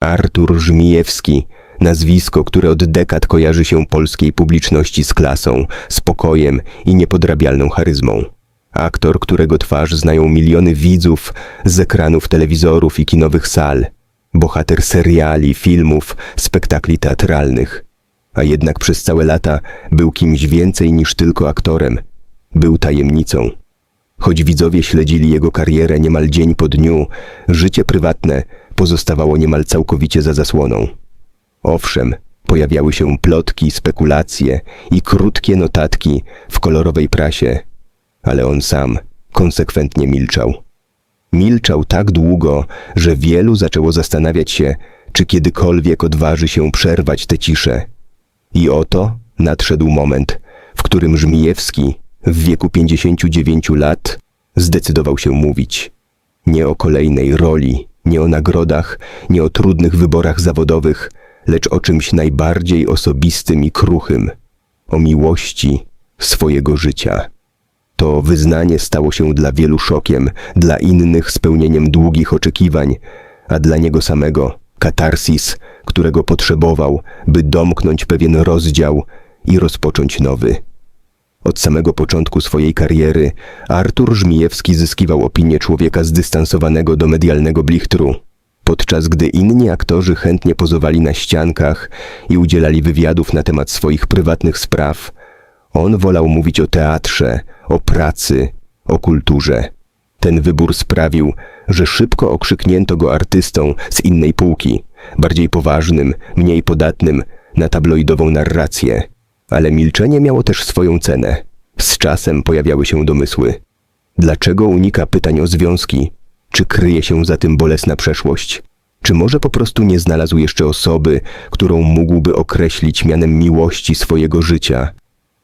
Artur Żmijewski, nazwisko, które od dekad kojarzy się polskiej publiczności z klasą, spokojem i niepodrabialną charyzmą. Aktor, którego twarz znają miliony widzów z ekranów telewizorów i kinowych sal. Bohater seriali, filmów, spektakli teatralnych. A jednak przez całe lata był kimś więcej niż tylko aktorem. Był tajemnicą. Choć widzowie śledzili jego karierę niemal dzień po dniu, życie prywatne pozostawało niemal całkowicie za zasłoną. Owszem, pojawiały się plotki, spekulacje i krótkie notatki w kolorowej prasie, ale on sam konsekwentnie milczał. Milczał tak długo, że wielu zaczęło zastanawiać się, czy kiedykolwiek odważy się przerwać tę ciszę. I oto nadszedł moment, w którym Żmijewski w wieku 59 lat zdecydował się mówić. Nie o kolejnej roli, nie o nagrodach, nie o trudnych wyborach zawodowych, lecz o czymś najbardziej osobistym i kruchym o miłości swojego życia. To wyznanie stało się dla wielu szokiem, dla innych spełnieniem długich oczekiwań, a dla niego samego katarsis, którego potrzebował, by domknąć pewien rozdział i rozpocząć nowy. Od samego początku swojej kariery Artur Żmijewski zyskiwał opinię człowieka zdystansowanego do medialnego blichtru. Podczas gdy inni aktorzy chętnie pozowali na ściankach i udzielali wywiadów na temat swoich prywatnych spraw, on wolał mówić o teatrze, o pracy, o kulturze. Ten wybór sprawił, że szybko okrzyknięto go artystą z innej półki, bardziej poważnym, mniej podatnym na tabloidową narrację. Ale milczenie miało też swoją cenę. Z czasem pojawiały się domysły. Dlaczego unika pytań o związki? Czy kryje się za tym bolesna przeszłość? Czy może po prostu nie znalazł jeszcze osoby, którą mógłby określić mianem miłości swojego życia?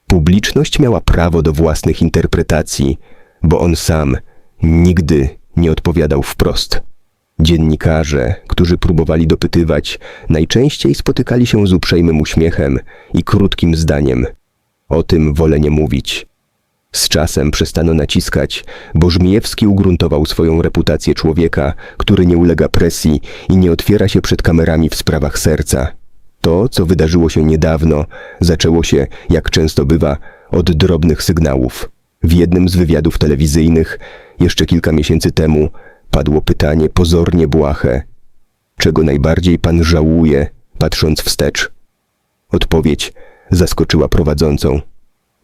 Publiczność miała prawo do własnych interpretacji, bo on sam nigdy nie odpowiadał wprost. Dziennikarze, którzy próbowali dopytywać, najczęściej spotykali się z uprzejmym uśmiechem i krótkim zdaniem. O tym wolę nie mówić. Z czasem przestano naciskać, bo Żmijewski ugruntował swoją reputację człowieka, który nie ulega presji i nie otwiera się przed kamerami w sprawach serca. To, co wydarzyło się niedawno, zaczęło się, jak często bywa, od drobnych sygnałów. W jednym z wywiadów telewizyjnych, jeszcze kilka miesięcy temu, padło pytanie pozornie błahe. Czego najbardziej pan żałuje, patrząc wstecz? Odpowiedź zaskoczyła prowadzącą.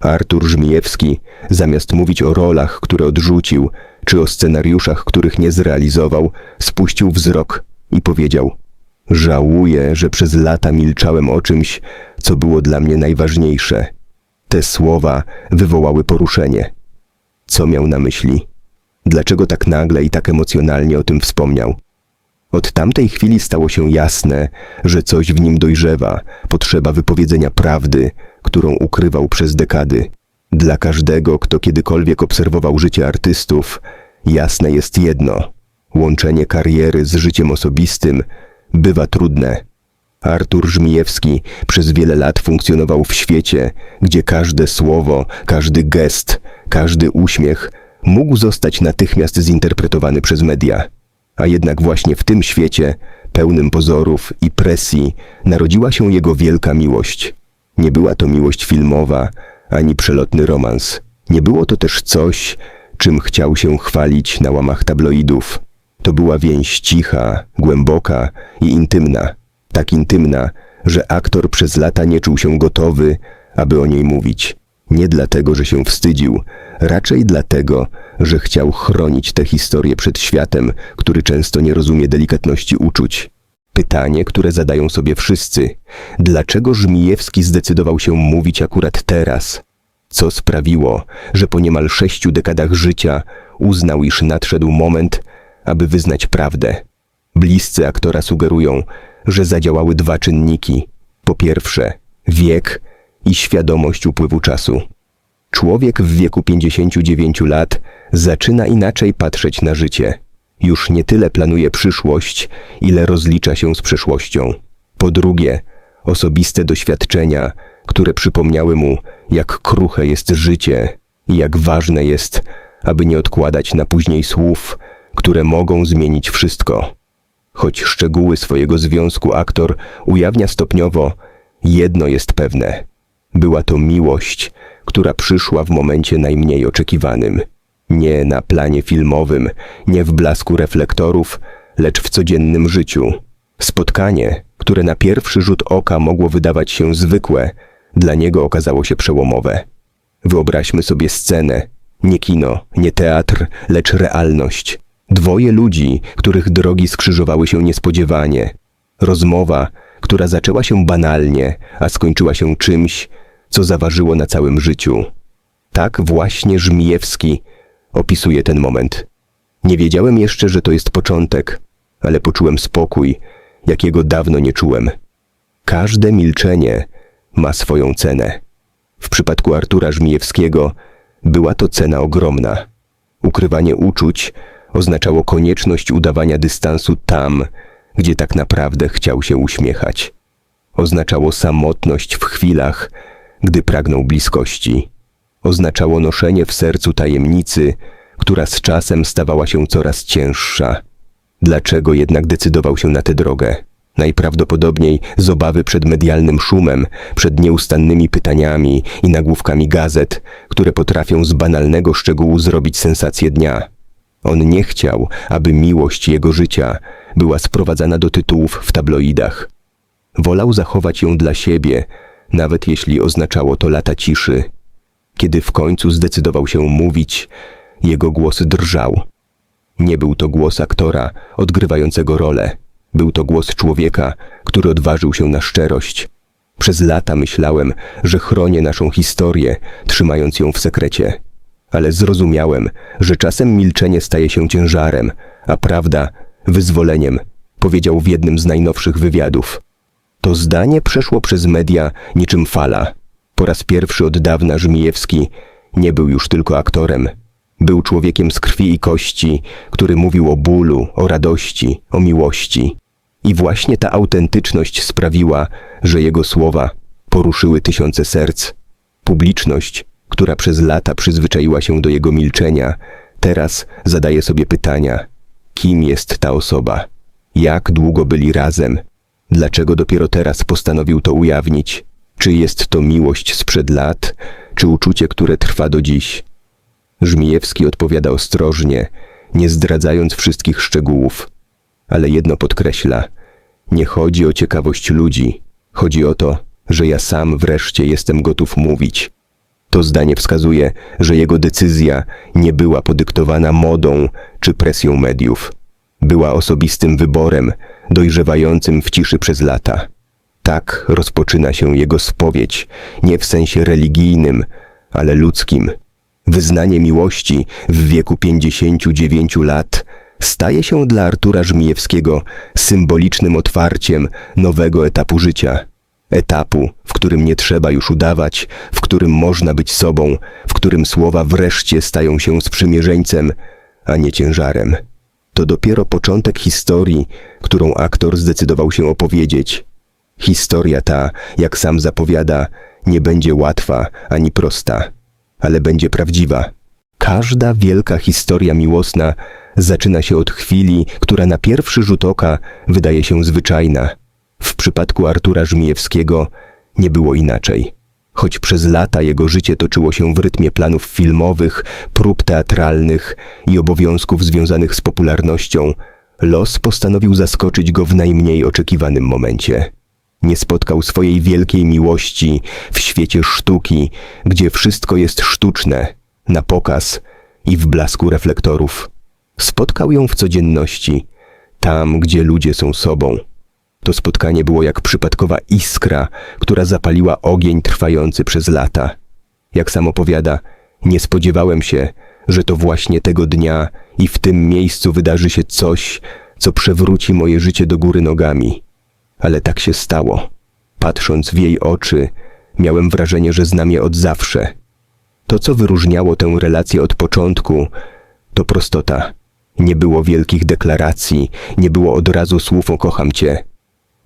Artur Żmijewski, zamiast mówić o rolach, które odrzucił, czy o scenariuszach, których nie zrealizował, spuścił wzrok i powiedział – Żałuję, że przez lata milczałem o czymś, co było dla mnie najważniejsze. Te słowa wywołały poruszenie. Co miał na myśli? Dlaczego tak nagle i tak emocjonalnie o tym wspomniał? Od tamtej chwili stało się jasne, że coś w nim dojrzewa, potrzeba wypowiedzenia prawdy, którą ukrywał przez dekady. Dla każdego, kto kiedykolwiek obserwował życie artystów, jasne jest jedno: łączenie kariery z życiem osobistym bywa trudne. Artur Żmijewski przez wiele lat funkcjonował w świecie, gdzie każde słowo, każdy gest, każdy uśmiech mógł zostać natychmiast zinterpretowany przez media. A jednak właśnie w tym świecie, pełnym pozorów i presji, narodziła się jego wielka miłość. Nie była to miłość filmowa, ani przelotny romans. Nie było to też coś, czym chciał się chwalić na łamach tabloidów. To była więź cicha, głęboka i intymna. Tak intymna, że aktor przez lata nie czuł się gotowy, aby o niej mówić. Nie dlatego, że się wstydził, raczej dlatego, że chciał chronić tę historię przed światem, który często nie rozumie delikatności uczuć. Pytanie, które zadają sobie wszyscy. Dlaczego Żmijewski zdecydował się mówić akurat teraz? Co sprawiło, że po niemal sześciu dekadach życia uznał, iż nadszedł moment, aby wyznać prawdę? Bliscy aktora sugerują, że zadziałały dwa czynniki. Po pierwsze, wiek i świadomość upływu czasu. Człowiek w wieku 59 lat zaczyna inaczej patrzeć na życie. Już nie tyle planuje przyszłość, ile rozlicza się z przeszłością. Po drugie, osobiste doświadczenia, które przypomniały mu, jak kruche jest życie i jak ważne jest, aby nie odkładać na później słów, które mogą zmienić wszystko. Choć szczegóły swojego związku aktor ujawnia stopniowo, jedno jest pewne. Była to miłość, która przyszła w momencie najmniej oczekiwanym. Nie na planie filmowym, nie w blasku reflektorów, lecz w codziennym życiu. Spotkanie, które na pierwszy rzut oka mogło wydawać się zwykłe, dla niego okazało się przełomowe. Wyobraźmy sobie scenę, nie kino, nie teatr, lecz realność. Dwoje ludzi, których drogi skrzyżowały się niespodziewanie. Rozmowa, która zaczęła się banalnie, a skończyła się czymś, co zaważyło na całym życiu. Tak właśnie Żmijewski opisuje ten moment. Nie wiedziałem jeszcze, że to jest początek, ale poczułem spokój, jakiego dawno nie czułem. Każde milczenie ma swoją cenę. W przypadku Artura Żmijewskiego była to cena ogromna. Ukrywanie uczuć oznaczało konieczność udawania dystansu tam, gdzie tak naprawdę chciał się uśmiechać. Oznaczało samotność w chwilach, gdy pragnął bliskości. Oznaczało noszenie w sercu tajemnicy, która z czasem stawała się coraz cięższa. Dlaczego jednak decydował się na tę drogę? Najprawdopodobniej z obawy przed medialnym szumem, przed nieustannymi pytaniami i nagłówkami gazet, które potrafią z banalnego szczegółu zrobić sensację dnia. On nie chciał, aby miłość jego życia była sprowadzana do tytułów w tabloidach. Wolał zachować ją dla siebie, nawet jeśli oznaczało to lata ciszy. Kiedy w końcu zdecydował się mówić, jego głos drżał. Nie był to głos aktora odgrywającego rolę. Był to głos człowieka, który odważył się na szczerość. Przez lata myślałem, że chronię naszą historię, trzymając ją w sekrecie. Ale zrozumiałem, że czasem milczenie staje się ciężarem, a prawda wyzwoleniem, powiedział w jednym z najnowszych wywiadów. To zdanie przeszło przez media niczym fala. Po raz pierwszy od dawna Żmijewski nie był już tylko aktorem. Był człowiekiem z krwi i kości, który mówił o bólu, o radości, o miłości. I właśnie ta autentyczność sprawiła, że jego słowa poruszyły tysiące serc. Publiczność, która przez lata przyzwyczaiła się do jego milczenia, teraz zadaje sobie pytania: kim jest ta osoba? Jak długo byli razem? Dlaczego dopiero teraz postanowił to ujawnić? Czy jest to miłość sprzed lat, czy uczucie, które trwa do dziś? Żmijewski odpowiada ostrożnie, nie zdradzając wszystkich szczegółów. Ale jedno podkreśla: nie chodzi o ciekawość ludzi, chodzi o to, że ja sam wreszcie jestem gotów mówić. To zdanie wskazuje, że jego decyzja nie była podyktowana modą czy presją mediów. Była osobistym wyborem, dojrzewającym w ciszy przez lata. Tak rozpoczyna się jego spowiedź, nie w sensie religijnym, ale ludzkim. Wyznanie miłości w wieku 59 lat staje się dla Artura Żmijewskiego symbolicznym otwarciem nowego etapu życia. Etapu, w którym nie trzeba już udawać, w którym można być sobą, w którym słowa wreszcie stają się sprzymierzeńcem, a nie ciężarem. To dopiero początek historii, którą aktor zdecydował się opowiedzieć. Historia ta, jak sam zapowiada, nie będzie łatwa ani prosta, ale będzie prawdziwa. Każda wielka historia miłosna zaczyna się od chwili, która na pierwszy rzut oka wydaje się zwyczajna. W przypadku Artura Żmijewskiego nie było inaczej. Choć przez lata jego życie toczyło się w rytmie planów filmowych, prób teatralnych i obowiązków związanych z popularnością, los postanowił zaskoczyć go w najmniej oczekiwanym momencie. Nie spotkał swojej wielkiej miłości w świecie sztuki, gdzie wszystko jest sztuczne, na pokaz i w blasku reflektorów. Spotkał ją w codzienności, tam, gdzie ludzie są sobą. To spotkanie było jak przypadkowa iskra, która zapaliła ogień trwający przez lata. Jak sam opowiada, nie spodziewałem się, że to właśnie tego dnia i w tym miejscu wydarzy się coś, co przewróci moje życie do góry nogami. Ale tak się stało. Patrząc w jej oczy, miałem wrażenie, że znam je od zawsze. To, co wyróżniało tę relację od początku, to prostota. Nie było wielkich deklaracji, nie było od razu słów o kocham cię.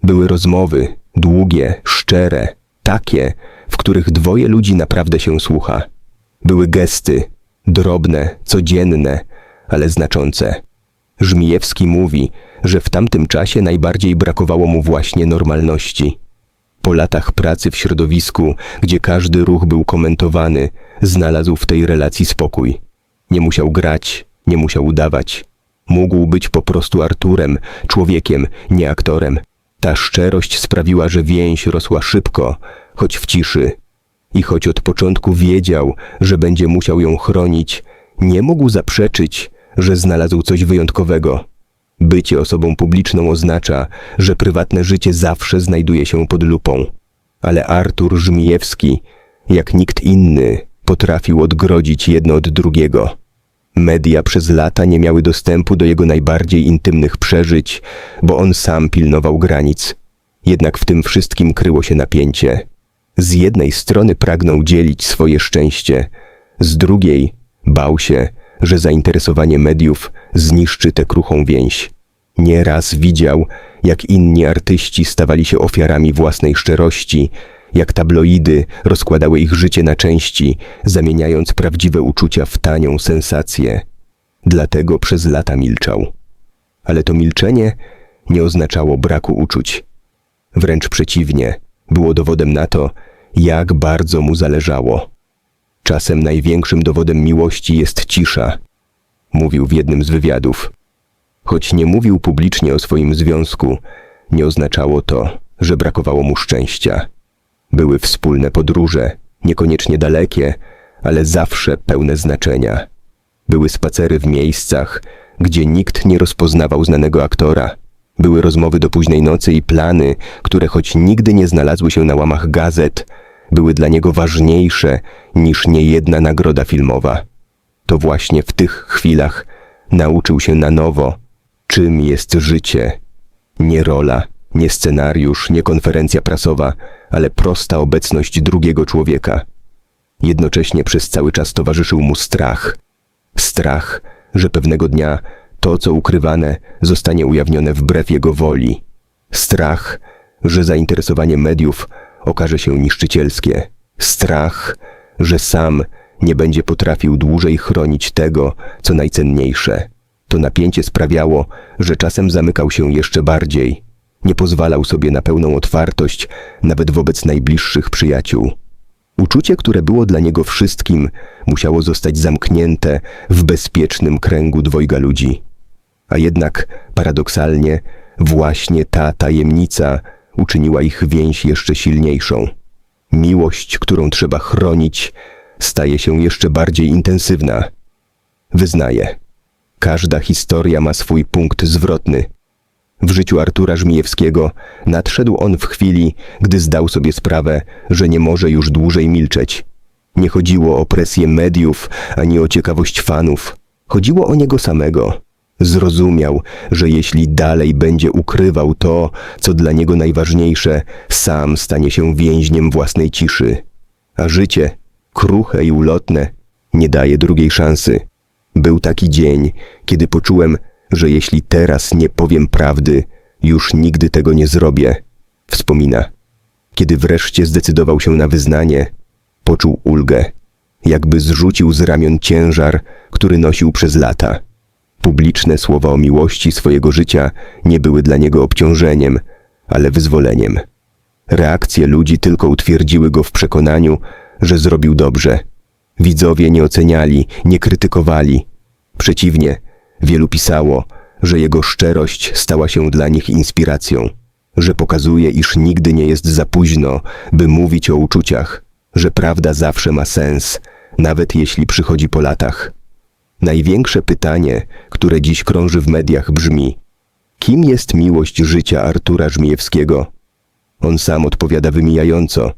Były rozmowy, długie, szczere, takie, w których dwoje ludzi naprawdę się słucha. Były gesty, drobne, codzienne, ale znaczące. Żmijewski mówi, że w tamtym czasie najbardziej brakowało mu właśnie normalności. Po latach pracy w środowisku, gdzie każdy ruch był komentowany, znalazł w tej relacji spokój. Nie musiał grać, nie musiał udawać. Mógł być po prostu Arturem, człowiekiem, nie aktorem. Ta szczerość sprawiła, że więź rosła szybko, choć w ciszy. I choć od początku wiedział, że będzie musiał ją chronić, nie mógł zaprzeczyć, że znalazł coś wyjątkowego. Bycie osobą publiczną oznacza, że prywatne życie zawsze znajduje się pod lupą. Ale Artur Żmijewski, jak nikt inny, potrafił odgrodzić jedno od drugiego. Media przez lata nie miały dostępu do jego najbardziej intymnych przeżyć, bo on sam pilnował granic. Jednak w tym wszystkim kryło się napięcie. Z jednej strony pragnął dzielić swoje szczęście, z drugiej bał się, że zainteresowanie mediów zniszczy tę kruchą więź. Nieraz widział, jak inni artyści stawali się ofiarami własnej szczerości, jak tabloidy rozkładały ich życie na części, zamieniając prawdziwe uczucia w tanią sensację. Dlatego przez lata milczał. Ale to milczenie nie oznaczało braku uczuć. Wręcz przeciwnie, było dowodem na to, jak bardzo mu zależało. Czasem największym dowodem miłości jest cisza, mówił w jednym z wywiadów. Choć nie mówił publicznie o swoim związku, nie oznaczało to, że brakowało mu szczęścia. Były wspólne podróże, niekoniecznie dalekie, ale zawsze pełne znaczenia. Były spacery w miejscach, gdzie nikt nie rozpoznawał znanego aktora. Były rozmowy do późnej nocy i plany, które choć nigdy nie znalazły się na łamach gazet, były dla niego ważniejsze niż niejedna nagroda filmowa. To właśnie w tych chwilach nauczył się na nowo, czym jest życie. Nie rola, nie scenariusz, nie konferencja prasowa, ale prosta obecność drugiego człowieka. Jednocześnie przez cały czas towarzyszył mu strach. Strach, że pewnego dnia to, co ukrywane, zostanie ujawnione wbrew jego woli. Strach, że zainteresowanie mediów okaże się niszczycielskie. Strach, że sam nie będzie potrafił dłużej chronić tego, co najcenniejsze. To napięcie sprawiało, że czasem zamykał się jeszcze bardziej. Nie pozwalał sobie na pełną otwartość, nawet wobec najbliższych przyjaciół. Uczucie, które było dla niego wszystkim, musiało zostać zamknięte w bezpiecznym kręgu dwojga ludzi. A jednak, paradoksalnie, właśnie ta tajemnica uczyniła ich więź jeszcze silniejszą. Miłość, którą trzeba chronić, staje się jeszcze bardziej intensywna. Wyznaję. Każda historia ma swój punkt zwrotny. W życiu Artura Żmijewskiego nadszedł on w chwili, gdy zdał sobie sprawę, że nie może już dłużej milczeć. Nie chodziło o presję mediów, ani o ciekawość fanów. Chodziło o niego samego. Zrozumiał, że jeśli dalej będzie ukrywał to, co dla niego najważniejsze, sam stanie się więźniem własnej ciszy. A życie, kruche i ulotne, nie daje drugiej szansy. Był taki dzień, kiedy poczułem, że jeśli teraz nie powiem prawdy, już nigdy tego nie zrobię. Wspomina. Kiedy wreszcie zdecydował się na wyznanie, poczuł ulgę, jakby zrzucił z ramion ciężar, który nosił przez lata. Publiczne słowa o miłości swojego życia nie były dla niego obciążeniem, ale wyzwoleniem. Reakcje ludzi tylko utwierdziły go w przekonaniu, że zrobił dobrze. Widzowie nie oceniali, nie krytykowali. Przeciwnie, wielu pisało, że jego szczerość stała się dla nich inspiracją, że pokazuje, iż nigdy nie jest za późno, by mówić o uczuciach, że prawda zawsze ma sens, nawet jeśli przychodzi po latach. Największe pytanie, które dziś krąży w mediach brzmi: kim jest miłość życia Artura Żmijewskiego? On sam odpowiada wymijająco,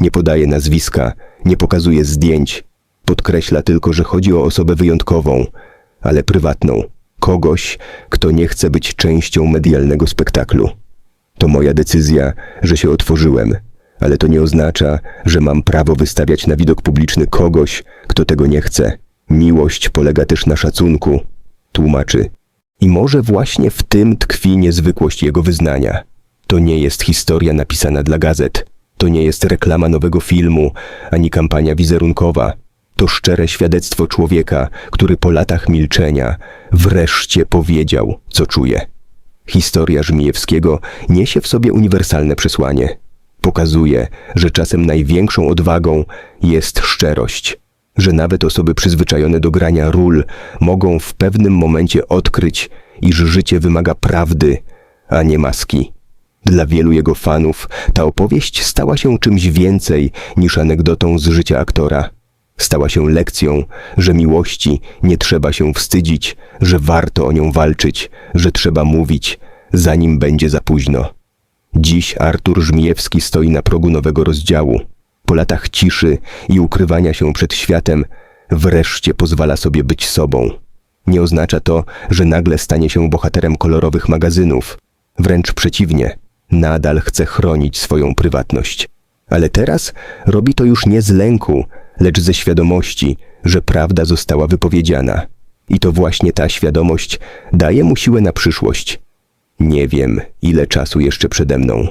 nie podaje nazwiska, nie pokazuje zdjęć, podkreśla tylko, że chodzi o osobę wyjątkową, ale prywatną, kogoś, kto nie chce być częścią medialnego spektaklu. To moja decyzja, że się otworzyłem, ale to nie oznacza, że mam prawo wystawiać na widok publiczny kogoś, kto tego nie chce. Miłość polega też na szacunku, tłumaczy. I może właśnie w tym tkwi niezwykłość jego wyznania. To nie jest historia napisana dla gazet. To nie jest reklama nowego filmu, ani kampania wizerunkowa. To szczere świadectwo człowieka, który po latach milczenia wreszcie powiedział, co czuje. Historia Żmijewskiego niesie w sobie uniwersalne przesłanie. Pokazuje, że czasem największą odwagą jest szczerość, że nawet osoby przyzwyczajone do grania ról mogą w pewnym momencie odkryć, iż życie wymaga prawdy, a nie maski. Dla wielu jego fanów ta opowieść stała się czymś więcej niż anegdotą z życia aktora. Stała się lekcją, że miłości nie trzeba się wstydzić, że warto o nią walczyć, że trzeba mówić, zanim będzie za późno. Dziś Artur Żmijewski stoi na progu nowego rozdziału. Po latach ciszy i ukrywania się przed światem, wreszcie pozwala sobie być sobą. Nie oznacza to, że nagle stanie się bohaterem kolorowych magazynów. Wręcz przeciwnie, nadal chce chronić swoją prywatność. Ale teraz robi to już nie z lęku, lecz ze świadomości, że prawda została wypowiedziana. I to właśnie ta świadomość daje mu siłę na przyszłość. Nie wiem, ile czasu jeszcze przede mną,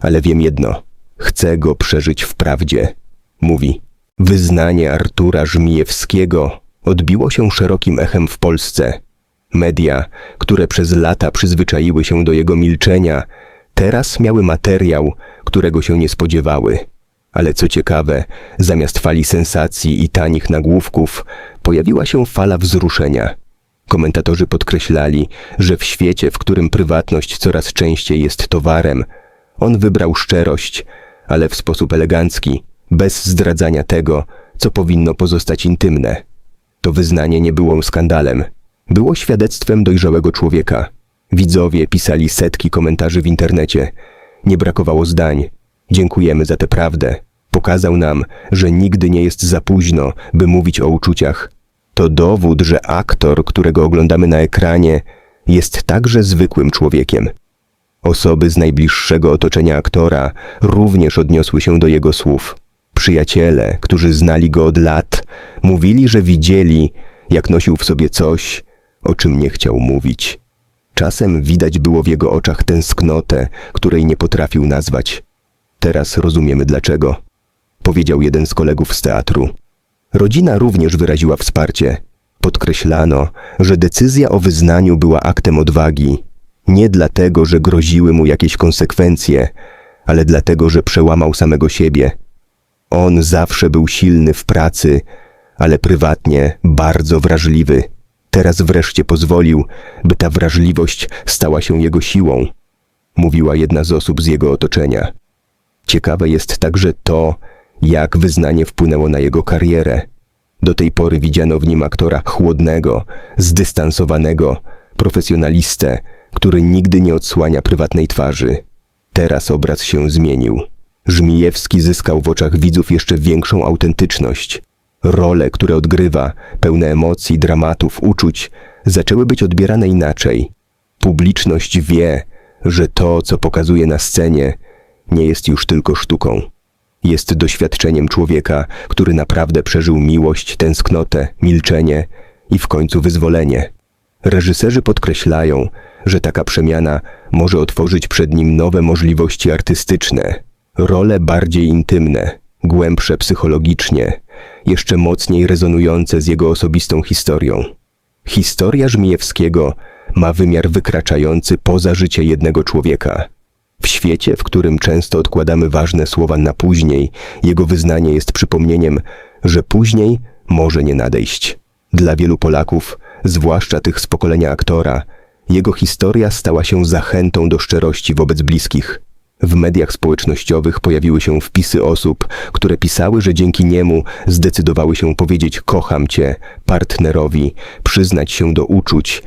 ale wiem jedno: chcę go przeżyć w prawdzie. Mówi. Wyznanie Artura Żmijewskiego odbiło się szerokim echem w Polsce. Media, które przez lata przyzwyczaiły się do jego milczenia, teraz miały materiał, którego się nie spodziewały. Ale co ciekawe, zamiast fali sensacji i tanich nagłówków, pojawiła się fala wzruszenia. Komentatorzy podkreślali, że w świecie, w którym prywatność coraz częściej jest towarem, on wybrał szczerość, ale w sposób elegancki, bez zdradzania tego, co powinno pozostać intymne. To wyznanie nie było skandalem. Było świadectwem dojrzałego człowieka. Widzowie pisali setki komentarzy w internecie. Nie brakowało zdań. Dziękujemy za tę prawdę. Pokazał nam, że nigdy nie jest za późno, by mówić o uczuciach. To dowód, że aktor, którego oglądamy na ekranie, jest także zwykłym człowiekiem. Osoby z najbliższego otoczenia aktora również odniosły się do jego słów. Przyjaciele, którzy znali go od lat, mówili, że widzieli, jak nosił w sobie coś, o czym nie chciał mówić. Czasem widać było w jego oczach tęsknotę, której nie potrafił nazwać. Teraz rozumiemy dlaczego, powiedział jeden z kolegów z teatru. Rodzina również wyraziła wsparcie. Podkreślano, że decyzja o wyznaniu była aktem odwagi, nie dlatego, że groziły mu jakieś konsekwencje, ale dlatego, że przełamał samego siebie. On zawsze był silny w pracy, ale prywatnie bardzo wrażliwy. Teraz wreszcie pozwolił, by ta wrażliwość stała się jego siłą, mówiła jedna z osób z jego otoczenia. Ciekawe jest także to, jak wyznanie wpłynęło na jego karierę. Do tej pory widziano w nim aktora chłodnego, zdystansowanego, profesjonalistę, który nigdy nie odsłania prywatnej twarzy. Teraz obraz się zmienił. Żmijewski zyskał w oczach widzów jeszcze większą autentyczność. Role, które odgrywa, pełne emocji, dramatów, uczuć, zaczęły być odbierane inaczej. Publiczność wie, że to, co pokazuje na scenie, nie jest już tylko sztuką. Jest doświadczeniem człowieka, który naprawdę przeżył miłość, tęsknotę, milczenie i w końcu wyzwolenie. Reżyserzy podkreślają, że taka przemiana może otworzyć przed nim nowe możliwości artystyczne, role bardziej intymne, głębsze psychologicznie, jeszcze mocniej rezonujące z jego osobistą historią. Historia Żmijewskiego ma wymiar wykraczający poza życie jednego człowieka. W świecie, w którym często odkładamy ważne słowa na później, jego wyznanie jest przypomnieniem, że później może nie nadejść. Dla wielu Polaków, zwłaszcza tych z pokolenia aktora, jego historia stała się zachętą do szczerości wobec bliskich. W mediach społecznościowych pojawiły się wpisy osób, które pisały, że dzięki niemu zdecydowały się powiedzieć kocham cię partnerowi, przyznać się do uczuć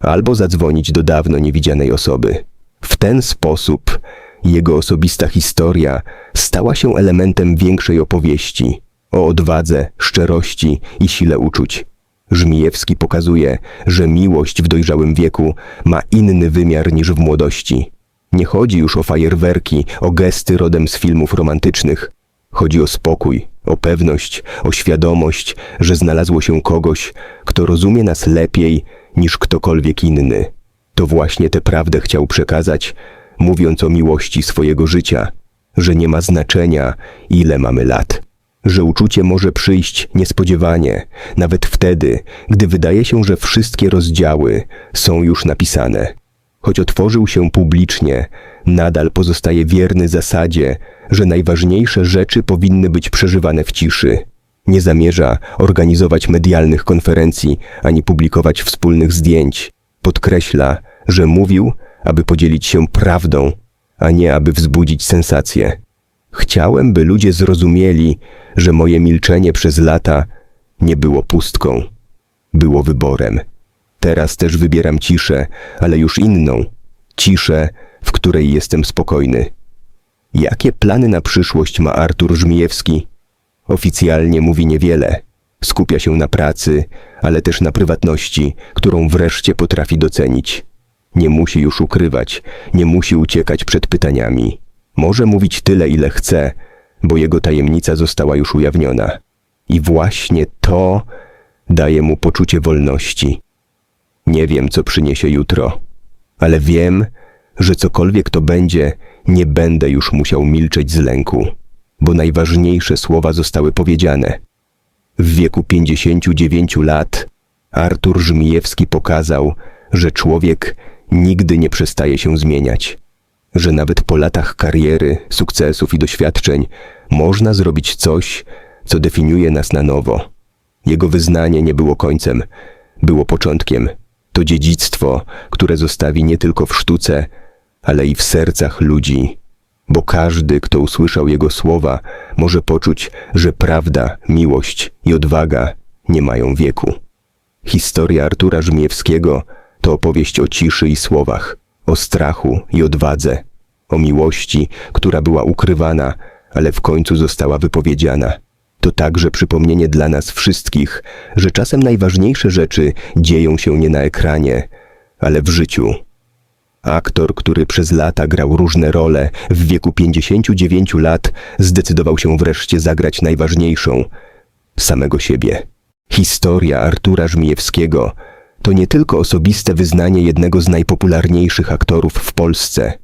albo zadzwonić do dawno niewidzianej osoby. W ten sposób jego osobista historia stała się elementem większej opowieści o odwadze, szczerości i sile uczuć. Żmijewski pokazuje, że miłość w dojrzałym wieku ma inny wymiar niż w młodości. Nie chodzi już o fajerwerki, o gesty rodem z filmów romantycznych. Chodzi o spokój, o pewność, o świadomość, że znalazło się kogoś, kto rozumie nas lepiej niż ktokolwiek inny. To właśnie tę prawdę chciał przekazać, mówiąc o miłości swojego życia, że nie ma znaczenia, ile mamy lat. że uczucie może przyjść niespodziewanie, nawet wtedy, gdy wydaje się, że wszystkie rozdziały są już napisane. Choć otworzył się publicznie, nadal pozostaje wierny zasadzie, że najważniejsze rzeczy powinny być przeżywane w ciszy. Nie zamierza organizować medialnych konferencji ani publikować wspólnych zdjęć. Podkreśla, że mówił, aby podzielić się prawdą, a nie aby wzbudzić sensację. Chciałem, by ludzie zrozumieli, że moje milczenie przez lata nie było pustką, było wyborem. Teraz też wybieram ciszę, ale już inną. Ciszę, w której jestem spokojny. Jakie plany na przyszłość ma Artur Żmijewski? Oficjalnie mówi niewiele. Skupia się na pracy, ale też na prywatności, którą wreszcie potrafi docenić. Nie musi już ukrywać, nie musi uciekać przed pytaniami. Może mówić tyle, ile chce, bo jego tajemnica została już ujawniona. I właśnie to daje mu poczucie wolności. Nie wiem, co przyniesie jutro, ale wiem, że cokolwiek to będzie, nie będę już musiał milczeć z lęku, bo najważniejsze słowa zostały powiedziane. W wieku 59 lat Artur Żmijewski pokazał, że człowiek nigdy nie przestaje się zmieniać, że nawet po latach kariery, sukcesów i doświadczeń można zrobić coś, co definiuje nas na nowo. Jego wyznanie nie było końcem, było początkiem. To dziedzictwo, które zostawi nie tylko w sztuce, ale i w sercach ludzi. Bo każdy, kto usłyszał jego słowa, może poczuć, że prawda, miłość i odwaga nie mają wieku. Historia Artura Żmijewskiego to opowieść o ciszy i słowach, o strachu i odwadze, o miłości, która była ukrywana, ale w końcu została wypowiedziana. To także przypomnienie dla nas wszystkich, że czasem najważniejsze rzeczy dzieją się nie na ekranie, ale w życiu. Aktor, który przez lata grał różne role, w wieku 59 lat zdecydował się wreszcie zagrać najważniejszą samego siebie. Historia Artura Żmijewskiego to nie tylko osobiste wyznanie jednego z najpopularniejszych aktorów w Polsce.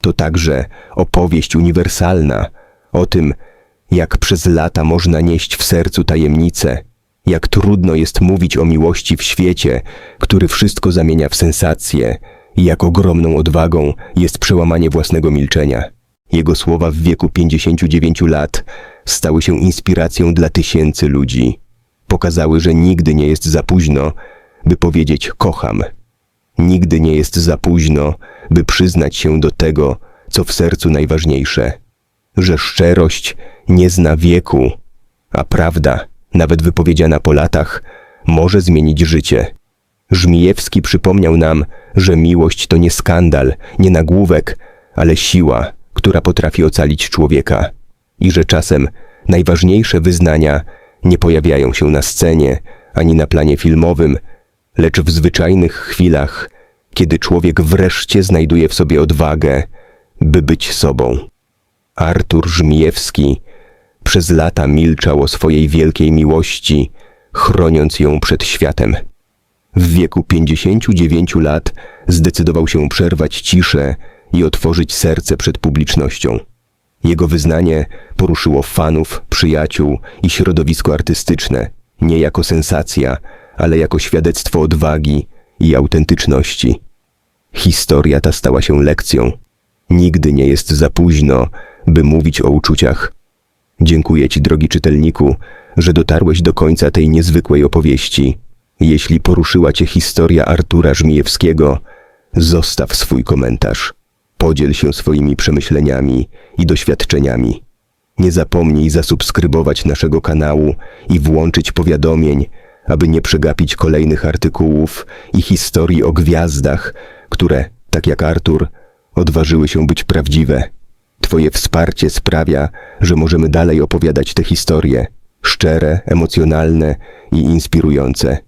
To także opowieść uniwersalna o tym, jak przez lata można nieść w sercu tajemnicę, jak trudno jest mówić o miłości w świecie, który wszystko zamienia w sensację, jak ogromną odwagą jest przełamanie własnego milczenia. Jego słowa w wieku 59 lat stały się inspiracją dla tysięcy ludzi. Pokazały, że nigdy nie jest za późno, by powiedzieć kocham. Nigdy nie jest za późno, by przyznać się do tego, co w sercu najważniejsze. Że szczerość nie zna wieku, a prawda, nawet wypowiedziana po latach, może zmienić życie. Żmijewski przypomniał nam, że miłość to nie skandal, nie nagłówek, ale siła, która potrafi ocalić człowieka. I że czasem najważniejsze wyznania nie pojawiają się na scenie ani na planie filmowym, lecz w zwyczajnych chwilach, kiedy człowiek wreszcie znajduje w sobie odwagę, by być sobą. Artur Żmijewski przez lata milczał o swojej wielkiej miłości, chroniąc ją przed światem. W wieku 59 lat zdecydował się przerwać ciszę i otworzyć serce przed publicznością. Jego wyznanie poruszyło fanów, przyjaciół i środowisko artystyczne, nie jako sensacja, ale jako świadectwo odwagi i autentyczności. Historia ta stała się lekcją. Nigdy nie jest za późno, by mówić o uczuciach. Dziękuję Ci, drogi czytelniku, że dotarłeś do końca tej niezwykłej opowieści. Jeśli poruszyła Cię historia Artura Żmijewskiego, zostaw swój komentarz. Podziel się swoimi przemyśleniami i doświadczeniami. Nie zapomnij zasubskrybować naszego kanału i włączyć powiadomień, aby nie przegapić kolejnych artykułów i historii o gwiazdach, które, tak jak Artur, odważyły się być prawdziwe. Twoje wsparcie sprawia, że możemy dalej opowiadać te historie, szczere, emocjonalne i inspirujące.